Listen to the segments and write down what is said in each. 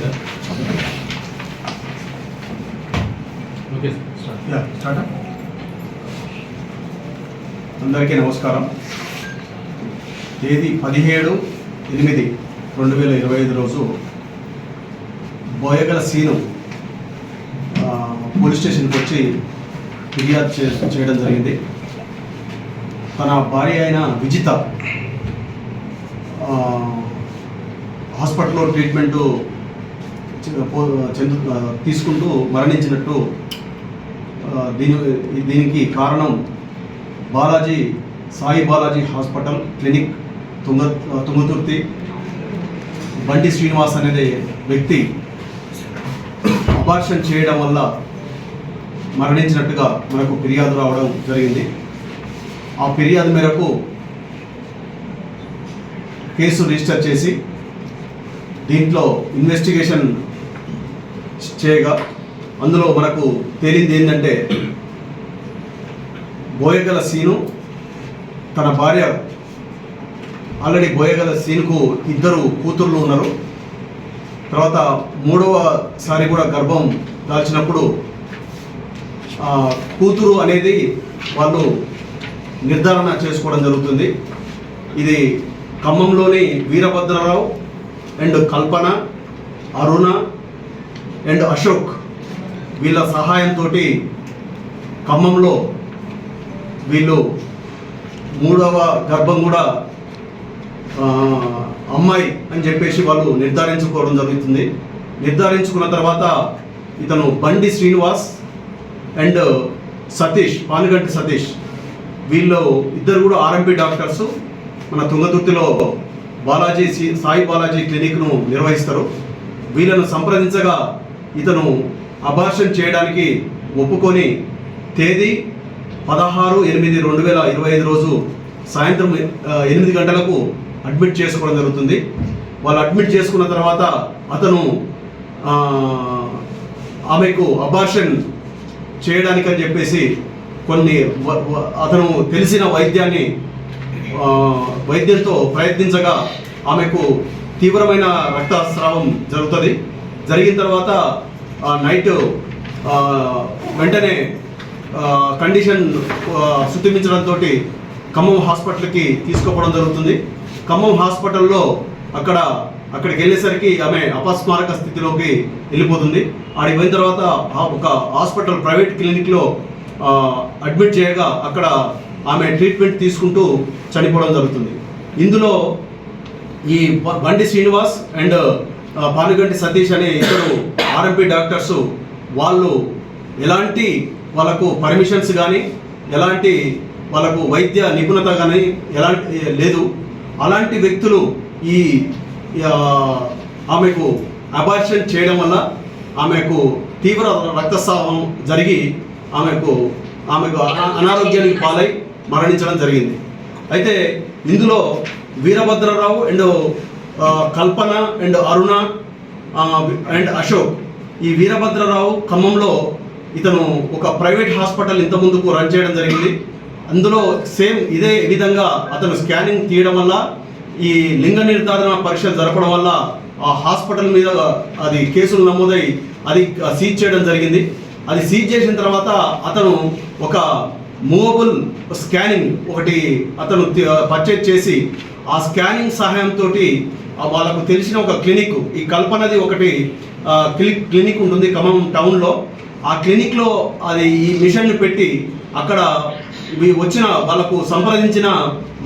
Sir okay start. అందరికీ నమస్కారం. తేదీ పదిహేడు ఎనిమిది రెండు వేల ఇరవై ఐదు రోజు బోయగల సీను పోలీస్ స్టేషన్కి వచ్చి ఫిర్యాదు చే చేయడం జరిగింది. తన భార్య అయిన విజిత హాస్పిటల్లో ట్రీట్మెంటు చెందు తీసుకుంటూ మరణించినట్టు దీని దీనికి కారణం బాలాజీ సాయి బాలాజీ హాస్పిటల్ క్లినిక్ తుంగ తుంగతుర్తి. బండి శ్రీనివాస్ అనేది వ్యక్తి అబార్షన్ చేయడం వల్ల మరణించినట్టుగా మనకు ఫిర్యాదు రావడం జరిగింది. ఆ ఫిర్యాదు మేరకు కేసు రిజిస్టర్ చేసి దీంట్లో ఇన్వెస్టిగేషన్ చేయగా అందులో మనకు తేలింది ఏంటంటే బోయగల సీను తన భార్య. ఆల్రెడీ బోయగల సీనుకు ఇద్దరు కూతుర్లు ఉన్నారు. తర్వాత మూడవసారి కూడా గర్భం దాల్చినప్పుడు ఆ, కూతురు అనేది వాళ్ళు నిర్ధారణ చేసుకోవడం జరుగుతుంది. ఇది ఖమ్మంలోని వీరభద్రరావు అండ్ కల్పన అరుణ అండ్ అశోక్ వీళ్ళ సహాయంతో ఖమ్మంలో వీళ్ళు మూడవ గర్భం కూడా అమ్మాయి అని చెప్పేసి వాళ్ళు నిర్ధారించుకోవడం జరుగుతుంది. నిర్ధారించుకున్న తర్వాత ఇతను బండి శ్రీనివాస్ అండ్ సతీష్ పానుగంటి సతీష్. వీళ్ళు ఇద్దరు కూడా ఆర్ఎంపీ డాక్టర్స్. మన తుంగతుర్తిలో బాలాజీ సాయి బాలాజీ క్లినిక్ను నిర్వహిస్తారు. వీళ్ళను సంప్రదించగా ఇతను అబార్షన్ చేయడానికి ఒప్పుకొని తేదీ పదహారు ఎనిమిది రెండు వేల ఇరవై ఐదు రోజు సాయంత్రం ఎనిమిది గంటలకు అడ్మిట్ చేసుకోవడం జరుగుతుంది. వాళ్ళు అడ్మిట్ చేసుకున్న తర్వాత అతను ఆమెకు అబార్షన్ చేయడానికని చెప్పేసి కొన్ని వ- అతను తెలిసిన వైద్యాన్ని వైద్యంతో ప్రయత్నించగా ఆమెకు తీవ్రమైన రక్తస్రావం జరుగుతుంది. జరిగిన తర్వాత ఆ నైట్ వెంటనే కండిషన్ శుద్ధిమించడంతో ఖమ్మం హాస్పిటల్కి తీసుకోవడం జరుగుతుంది. ఖమ్మం హాస్పిటల్లో అక్కడ అక్కడికి వెళ్ళేసరికి ఆమె అపస్మారక స్థితిలోకి వెళ్ళిపోతుంది. ఆడికి పోయిన తర్వాత ఆ- ఒక హాస్పిటల్ ప్రైవేట్ క్లినిక్లో అడ్మిట్ చేయగా అక్కడ ఆమె ట్రీట్మెంట్ తీసుకుంటూ చనిపోవడం జరుగుతుంది. ఇందులో ఈ బండి శ్రీనివాస్ అండ్ భానుగంటి సతీష్ అనే ఇద్దరు ఆర్ఎంపీ డాక్టర్స్ వాళ్ళు ఎలాంటి వాళ్ళకు పర్మిషన్స్ కానీ ఎలాంటి వాళ్ళకు వైద్య నిపుణత కానీ ఎలాంటి లేదు. అలాంటి వ్యక్తులు ఈ ఆమెకు అబార్షన్ చేయడం వల్ల ఆమెకు తీవ్ర రక్తస్రావం జరిగి ఆమెకు ఆమెకు అనారోగ్యానికి పాలై మరణించడం జరిగింది. అయితే ఇందులో Veerabhadrarao and Kalpana and Aruna and Ashok. ఈ వీరభద్రరావు ఖమ్మంలో ఇతను ఒక ప్రైవేట్ హాస్పిటల్ ఇంత ముందుకు రన్ చేయడం జరిగింది. అందులో సేమ్ ఇదే విధంగా అతను స్కానింగ్ తీయడం వల్ల ఈ లింగ నిర్ధారణ పరీక్షలు జరపడం వల్ల ఆ హాస్పిటల్ మీద అది కేసులు నమోదై అది సీజ్ చేయడం జరిగింది. అది సీజ్ చేసిన తర్వాత అతను ఒక మూవబుల్ స్కానింగ్ ఒకటి అతను పర్చేజ్ చేసి ఆ స్కానింగ్ సహాయంతో వాళ్ళకు తెలిసిన ఒక క్లినిక్ ఈ కల్పనది ఒకటి క్లినిక్ క్లినిక్ ఉంటుంది ఖమ్మం టౌన్లో. ఆ క్లినిక్లో అది ఈ మిషన్ని పెట్టి అక్కడ వచ్చిన వాళ్ళకు సంప్రదించిన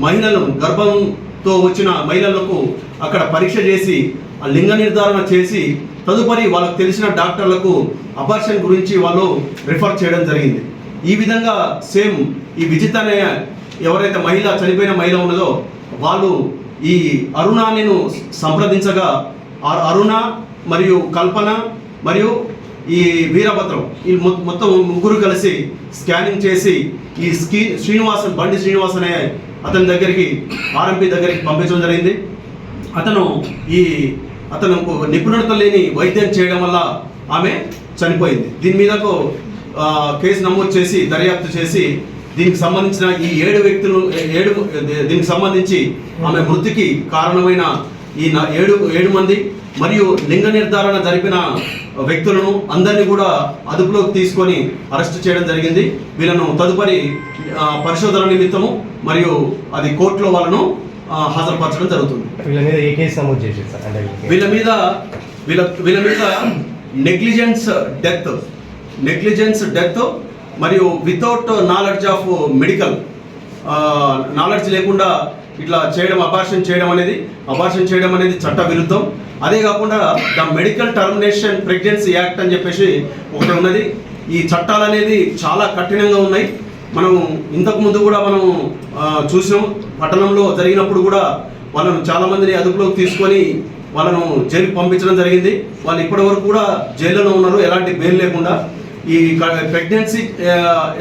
మహిళలు గర్భంతో వచ్చిన మహిళలకు అక్కడ పరీక్ష చేసి ఆ లింగ నిర్ధారణ చేసి తదుపరి వాళ్ళకు తెలిసిన డాక్టర్లకు అబార్షన్ గురించి వాళ్ళు రిఫర్ చేయడం జరిగింది. ఈ విధంగా సేమ్ ఈ విజిత్ అనే ఎవరైతే మహిళ చనిపోయిన మహిళ ఉన్నదో వాళ్ళు ఈ అరుణానిను సంప్రదించగా ఆ అరుణ మరియు కల్పన మరియు ఈ వీరభద్రం ఈ మొత్తం ముగ్గురు కలిసి స్కానింగ్ చేసి ఈ స్కీ శ్రీనివాసన్ బండి శ్రీనివాసనే అనే అతని దగ్గరికి ఆర్ఎంపీ దగ్గరికి పంపించడం జరిగింది. అతను ఈ అతను నిపుణత లేని వైద్యం చేయడం వల్ల ఆమె చనిపోయింది. దీని మీదకు కేసు నమోదు చేసి దర్యాప్తు చేసి దీనికి సంబంధించిన ఈ ఏడు వ్యక్తులు ఏడు దీనికి సంబంధించి ఆమె మృతికి కారణమైన ఈ ఏడు ఏడు మంది మరియు లింగ నిర్ధారణ జరిపిన వ్యక్తులను అందరినీ కూడా అదుపులోకి తీసుకొని అరెస్ట్ చేయడం జరిగింది వీళ్ళను తదుపరి పరిశోధన నిమిత్తము మరియు అది కోర్టులో వాళ్ళను హాజరుపరచడం జరుగుతుంది వీళ్ళ మీద ఏ కేసు నమోదు చేసేది సార్ అంటే వీళ్ళకి? వీళ్ళ మీద వీళ్ళ వీళ్ళ మీద నెగ్లిజెన్స్ డెత్ నెగ్లిజెన్స్ డెత్ మరియు without knowledge of medical knowledge లేకుండా ఇట్లా చేయడం అబార్షన్ చేయడం అనేది అబార్షన్ చేయడం అనేది చట్ట విరుద్ధం అదే కాకుండా the medical termination pregnancy act అని చెప్పేసి ఒకటి ఉన్నది. ఈ చట్టాలు అనేది చాలా కఠినంగా ఉన్నాయి. మనం ఇంతకు ముందు కూడా మనం చూసినాం. పట్టణంలో జరిగినప్పుడు కూడా వాళ్ళను చాలామందిని అదుపులోకి తీసుకొని వాళ్ళను జైలుకి పంపించడం జరిగింది. వాళ్ళు ఇప్పటివరకు కూడా జైల్లోనే ఉన్నారు. ఎలాంటి బెయిల్ లేకుండా. ఈ ప్రెగ్నెన్సీ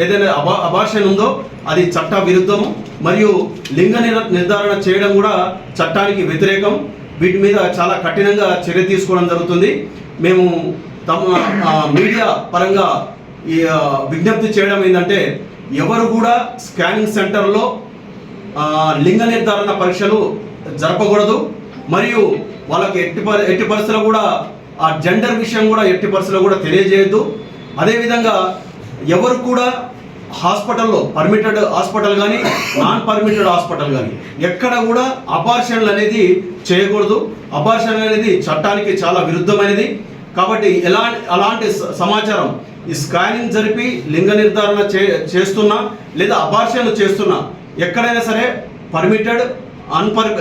ఏదైనా అబా అబార్షన్ ఉందో అది చట్ట విరుద్ధం మరియు లింగ నిర్ధారణ చేయడం కూడా చట్టానికి వ్యతిరేకం. వీటి మీద చాలా కఠినంగా చర్య తీసుకోవడం జరుగుతుంది. మేము తమ మీడియా పరంగా ఈ విజ్ఞప్తి చేయడం ఏంటంటే ఎవరు కూడా స్కానింగ్ సెంటర్లో లింగ నిర్ధారణ పరీక్షలు జరపకూడదు. మరియు వాళ్ళకి ఎట్టి ఎట్టి పరిస్థితుల్లో కూడా ఆ జెండర్ విషయం కూడా ఎట్టి పరిస్థితుల్లో కూడా తెలియజేయద్దు. అదేవిధంగా ఎవరు కూడా హాస్పిటల్లో పర్మిటెడ్ హాస్పిటల్ కానీ నాన్ పర్మిటెడ్ హాస్పిటల్ కానీ ఎక్కడ కూడా అపార్షన్లు అనేది చేయకూడదు. అపార్షన్లు అనేది చట్టానికి చాలా విరుద్ధమైనది. కాబట్టి ఎలా అలాంటి స- సమాచారం ఈ స్కానింగ్ జరిపి లింగ నిర్ధారణ చే చేస్తున్నా లేదా అపార్షన్లు చేస్తున్నా ఎక్కడైనా సరే పర్మిటెడ్ అన్పర్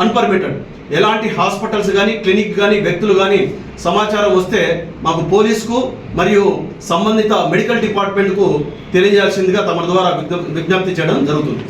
అన్పర్మిటెడ్ ఎలాంటి హాస్పిటల్స్ కానీ క్లినిక్ కానీ వ్యక్తులు కానీ సమాచారం వస్తే మాకు పోలీసుకు మరియు సంబంధిత మెడికల్ డిపార్ట్మెంట్కు తెలియజేయాల్సిందిగా తమ ద్వారా విజ్ఞప్తి చేయడం జరుగుతుంది.